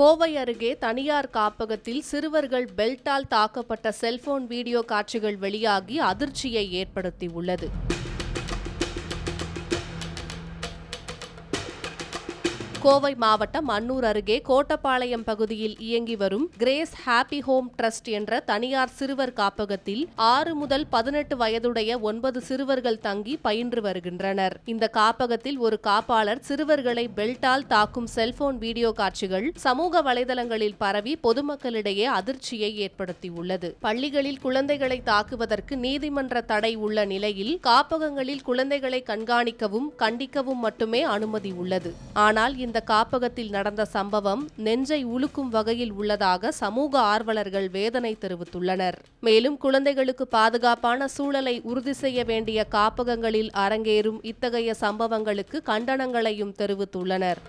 கோவை அருகே தனியார் காப்பகத்தில் சிறுவர்கள் பெல்ட்டால் தாக்கப்பட்ட செல்போன் வீடியோ காட்சிகள் வெளியாகி அதிர்ச்சியை ஏற்படுத்தியுள்ளது. கோவை மாவட்டம் அன்னூர் அருகே கோட்டப்பாளையம் பகுதியில் இயங்கி வரும் கிரேஸ் ஹாப்பி ஹோம் ட்ரஸ்ட் என்ற தனியார் சிறுவர் காப்பகத்தில் ஆறு முதல் பதினெட்டு வயதுடைய ஒன்பது சிறுவர்கள் தங்கி பயின்று வருகின்றனர். இந்த காப்பகத்தில் ஒரு காப்பாளர் சிறுவர்களை பெல்ட்டால் தாக்கும் செல்போன் வீடியோ காட்சிகள் சமூக வலைதளங்களில் பரவி பொதுமக்களிடையே அதிர்ச்சியை ஏற்படுத்தியுள்ளது. பள்ளிகளில் குழந்தைகளை தாக்குவதற்கு நீதிமன்ற தடை உள்ள நிலையில் காப்பகங்களில் குழந்தைகளை கண்காணிக்கவும் கண்டிக்கவும் மட்டுமே அனுமதி உள்ளது. ஆனால் இந்த காப்பகத்தில் நடந்த சம்பவம் நெஞ்சை உலுக்கும் வகையில் உள்ளதாக சமூக ஆர்வலர்கள் வேதனை தெரிவித்துள்ளனர். மேலும் குழந்தைகளுக்கு பாதுகாப்பான சூழலை உறுதி செய்ய வேண்டிய காப்பகங்களில் அரங்கேறும் இத்தகைய சம்பவங்களுக்கு கண்டனங்களையும் தெரிவித்துள்ளனர்.